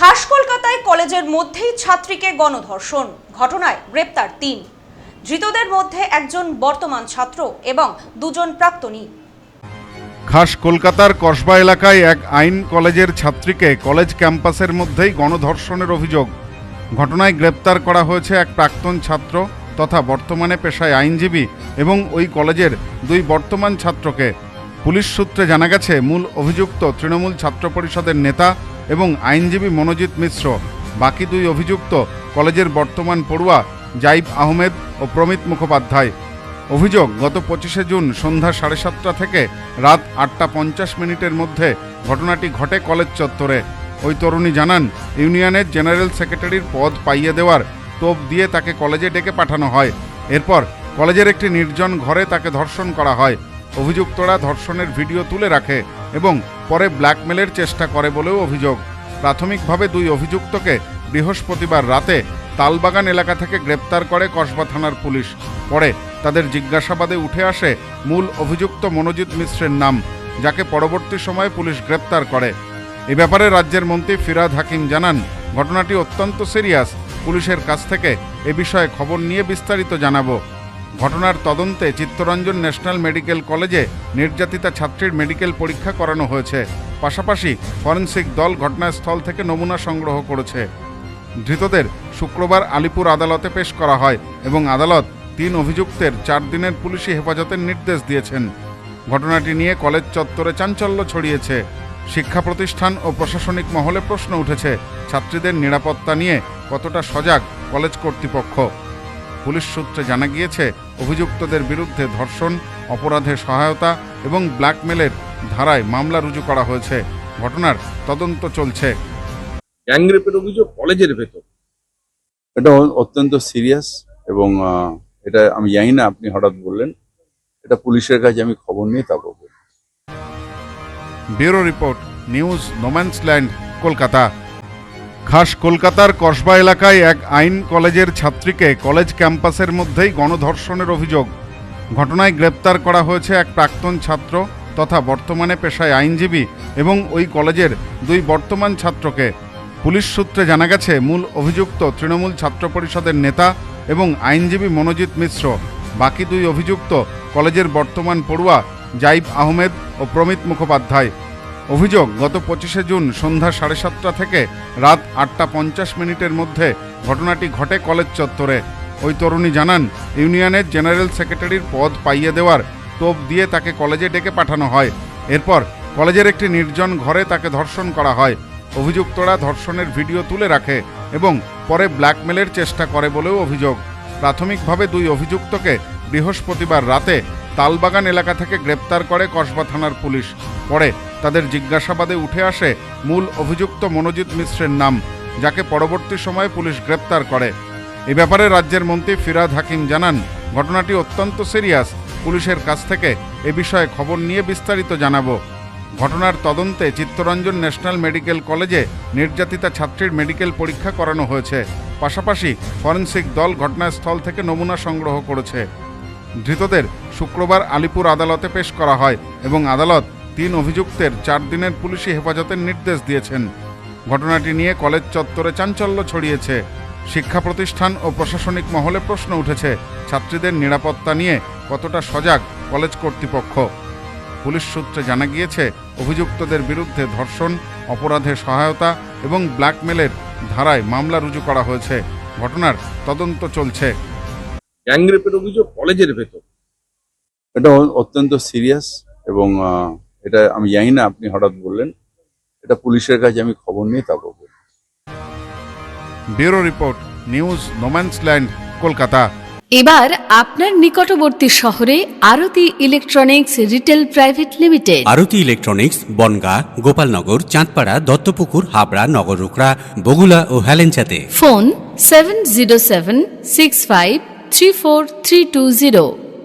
খাস কলকাতায় কলেজের মধ্যেই ছাত্রীকে গণধর্ষণ, ঘটনায় গ্রেপ্তার তিন। ধৃতদের মধ্যে একজন বর্তমান ছাত্র এবং দুজন প্রাক্তনী। খাস কলকাতার কসবা এলাকায় এক আইন কলেজের ছাত্রীকে কলেজ ক্যাম্পাসের মধ্যেই গণধর্ষণের অভিযোগ। ঘটনায় গ্রেপ্তার করা হয়েছে এক প্রাক্তন ছাত্র তথা বর্তমানে পেশায় আইনজীবী এবং ওই কলেজের দুই বর্তমান ছাত্রকে। পুলিশ সূত্রে জানা গেছে, মূল অভিযুক্ত তৃণমূল ছাত্র পরিষদের নেতা এবং আইনজীবী মনোজিৎ মিশ্র। বাকি দুই অভিযুক্ত কলেজের বর্তমান পড়ুয়া জাইব আহমেদ ও প্রমিত মুখোপাধ্যায়। অভিযোগ, গত পঁচিশে জুন সন্ধ্যা সাড়ে সাতটা থেকে রাত আটটা পঞ্চাশ মিনিটের মধ্যে ঘটনাটি ঘটে কলেজ চত্বরে। ওই তরুণী জানান, ইউনিয়নের জেনারেল সেক্রেটারির পদ পাইয়ে দেওয়ার তোপ দিয়ে তাকে কলেজে ডেকে পাঠানো হয়। এরপর কলেজের একটি নির্জন ঘরে তাকে ধর্ষণ করা হয়। অভিযুক্তরা ধর্ষণের ভিডিও তুলে রাখে এবং পরে ব্ল্যাকমেলের চেষ্টা করে বলেও অভিযোগ। প্রাথমিকভাবে দুই অভিযুক্তকে বৃহস্পতিবার রাতে তালবাগান এলাকা থেকে গ্রেপ্তার করে কসবা থানার পুলিশ। পরে তাদের জিজ্ঞাসাবাদে উঠে আসে মূল অভিযুক্ত মনোজিৎ মিশ্রের নাম, যাকে পরবর্তী সময়ে পুলিশ গ্রেপ্তার করে। এ ব্যাপারে রাজ্যের মন্ত্রী ফিরাদ হাকিম জানান, ঘটনাটি অত্যন্ত সিরিয়াস। পুলিশের কাছ থেকে এ বিষয়ে খবর নিয়ে বিস্তারিত জানাব। ঘটনার তদন্তে চিত্তরঞ্জন ন্যাশনাল মেডিকেল কলেজে নির্যাতিতা ছাত্রীর মেডিকেল পরীক্ষা করানো হয়েছে। পাশাপাশি ফরেনসিক দল ঘটনাস্থল থেকে নমুনা সংগ্রহ করেছে। ধৃতদের শুক্রবার আলিপুর আদালতে পেশ করা হয় এবং আদালত তিন অভিযুক্তের চার দিনের পুলিশি হেফাজতের নির্দেশ দিয়েছেন। ঘটনাটি নিয়ে কলেজ চত্বরে চাঞ্চল্য ছড়িয়েছে। শিক্ষা প্রতিষ্ঠান ও প্রশাসনিক মহলে প্রশ্ন উঠেছে, ছাত্রীদের নিরাপত্তা নিয়ে কতটা সজাগ কলেজ কর্তৃপক্ষ। পুলিশ সূত্রে জানা গিয়েছে অভিযুক্তদের বিরুদ্ধে ধর্ষণ অপরাধে সহায়তা এবং ব্ল্যাকমেলের ধারায় মামলা রুজু করা হয়েছে। ঘটনার তদন্ত চলছে। গ্যাংরেপের অভিযোগ কলেজের ভেতর। এটা অত্যন্ত সিরিয়াস এবং আহ, এটা আমি জানি না আপনি হঠাৎ বললেন। এটা পুলিশের কাছে আমি খবর নিয়ে তারপর বলব। Bureau report news no man's land Kolkata. খাস কলকাতার কসবা এলাকায় এক আইন কলেজের ছাত্রীকে কলেজ ক্যাম্পাসের মধ্যেই গণধর্ষণের অভিযোগ। ঘটনায় গ্রেপ্তার করা হয়েছে এক প্রাক্তন ছাত্র তথা বর্তমানে পেশায় আইনজীবী এবং ওই কলেজের দুই বর্তমান ছাত্রকে। পুলিশ সূত্রে জানা গেছে, মূল অভিযুক্ত তৃণমূল ছাত্র পরিষদের নেতা এবং আইনজীবী মনোজিৎ মিশ্র। বাকি দুই অভিযুক্ত কলেজের বর্তমান পড়ুয়া জাইব আহমেদ ও প্রমিত মুখোপাধ্যায়। অভিযোগ, গত পঁচিশে জুন সন্ধ্যা সাড়ে সাতটা থেকে রাত আটটা পঞ্চাশ মিনিটের মধ্যে ঘটনাটি ঘটে কলেজ চত্বরে। ওই তরুণী জানান, ইউনিয়নের জেনারেল সেক্রেটারির পদ পাইয়ে দেওয়ার টোপ দিয়ে তাকে কলেজে ডেকে পাঠানো হয়। এরপর কলেজের একটি নির্জন ঘরে তাকে ধর্ষণ করা হয়। অভিযুক্তরা ধর্ষণের ভিডিও তুলে রাখে এবং পরে ব্ল্যাকমেলের চেষ্টা করে বলেও অভিযোগ। প্রাথমিকভাবে দুই অভিযুক্তকে বৃহস্পতিবার রাতে তালবাগান এলাকা থেকে গ্রেপ্তার করে কসবা থানার পুলিশ। পরে তাদের জিজ্ঞাসাবাদে উঠে আসে মূল অভিযুক্ত মনোজিৎ মিশ্রের নাম, যাকে পরবর্তী সময়ে পুলিশ গ্রেপ্তার করে। এ ব্যাপারে রাজ্যের মন্ত্রী ফিরাদ হাকিম জানান, ঘটনাটি অত্যন্ত সিরিয়াস। পুলিশের কাছ থেকে এ বিষয়ে খবর নিয়ে বিস্তারিত জানাব। ঘটনার তদন্তে চিত্তরঞ্জন ন্যাশনাল মেডিকেল কলেজে নির্যাতিতা ছাত্রীর মেডিকেল পরীক্ষা করানো হয়েছে। পাশাপাশি ফরেনসিক দল ঘটনাস্থল থেকে নমুনা সংগ্রহ করেছে। ধৃতদের শুক্রবার আলিপুর আদালতে পেশ করা হয় এবং আদালত তিন অভিযুক্তের চার দিনের পুলিশি হেফাজতের নির্দেশ দিয়েছেন। ঘটনাটি নিয়ে কলেজ চত্বরে চাঞ্চল্য ছড়িয়েছে। শিক্ষা প্রতিষ্ঠান ও প্রশাসনিক মহলে প্রশ্ন উঠেছে, ছাত্রীদের নিরাপত্তা নিয়ে কতটা সজাগ কলেজ কর্তৃপক্ষ। পুলিশ সূত্রে জানা গিয়েছে, অভিযুক্তদের বিরুদ্ধে ধর্ষণ, অপরাধে সহায়তা এবং ব্ল্যাকমেলের ধারায় মামলা রুজু করা হয়েছে। ঘটনার তদন্ত চলছে। গ্যাংরেপের অভিযোগ কলেজের ভেতর। এটা অত্যন্ত সিরিয়াস এবং এটা আমি জানি না আপনি হঠাৎ বললেন। এটা পুলিশের কাছে আমি খবর নিয়ে তারপর বলব। Bureau report news no man's land Kolkata. এবার আপনার নিকটবর্তী শহরে Aarti electronics retail private limited. Aarti electronics Bangaon Gopalnagar Chandpara Duttapukur Habra Nagarukra Bagula ও হেলেঞ্চাতে। Phone seven zero seven six five three four three two zero